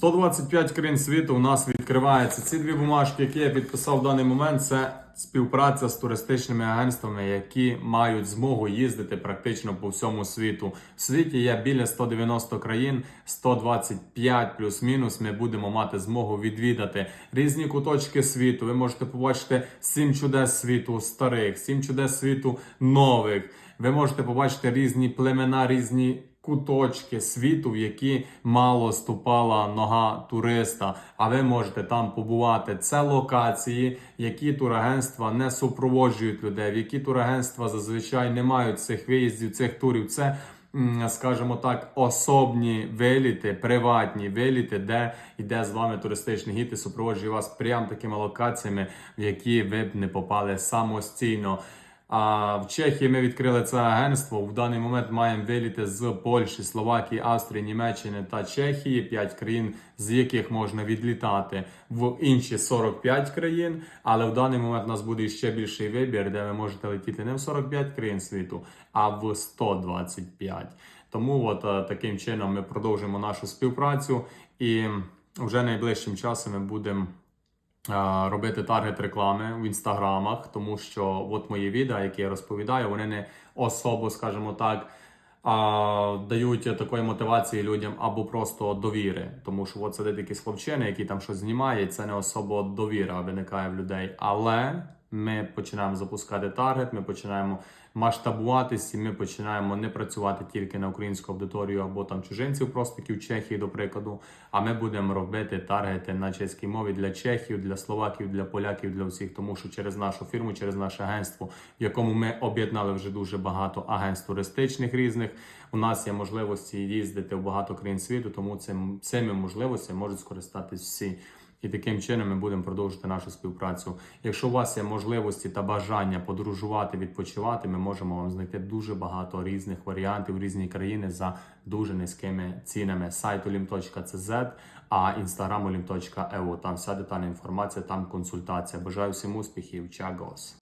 125 країн світу у нас відкривається. Ці дві бумажки, які я підписав в даний момент, це співпраця з туристичними агентствами, які мають змогу їздити практично по всьому світу. В світі є біля 190 країн, 125 плюс-мінус. Ми будемо мати змогу відвідати різні куточки світу. Ви можете побачити сім чудес світу старих, сім чудес світу нових. Ви можете побачити різні племена, різні куточки світу, в які мало ступала нога туриста. А ви можете там побувати. Це локації, які турагентства не супроводжують людей, в які турагентства зазвичай не мають цих виїздів, цих турів. Це скажімо так, особні виліти, приватні виліти, де йде з вами туристичний гід і супроводжує вас прямо такими локаціями, в які ви б не попали самостійно. А в Чехії ми відкрили це агентство. В даний момент маємо виліти з Польщі, Словакії, Австрії, Німеччини та Чехії, 5 країн, з яких можна відлітати в інші 45 країн. Але в даний момент у нас буде ще більший вибір, де ви можете летіти не в 45 країн світу, а в 125. Тому от е, таким чином ми продовжуємо нашу співпрацю і вже найближчим часом ми будемо робити таргет реклами в інстаграмах, тому що от мої відео, які я розповідаю, вони не особо, скажімо так, дають такої мотивації людям або просто довіри. Тому що от сидить якийсь хлопчина, який там щось знімає, це не особо довіра виникає в людей. Але ми починаємо запускати таргет, ми починаємо масштабуватись, і ми починаємо не працювати тільки на українську аудиторію або там чужинців, просто в Чехії, до прикладу. А ми будемо робити таргети на чеській мові для чехів, для словаків, для поляків, для всіх, тому що через нашу фірму, через наше агентство, в якому ми об'єднали вже дуже багато агентств туристичних різних. У нас є можливості їздити в багато країн світу, тому цим цими можливостями можуть скористатись всі. І таким чином ми будемо продовжувати нашу співпрацю. Якщо у вас є можливості та бажання подорожувати, відпочивати, ми можемо вам знайти дуже багато різних варіантів різні країни за дуже низькими цінами. Сайт olim.cz, а інстаграм olim.eu. Там вся детальна інформація, там консультація. Бажаю всім успіхів. Чагос!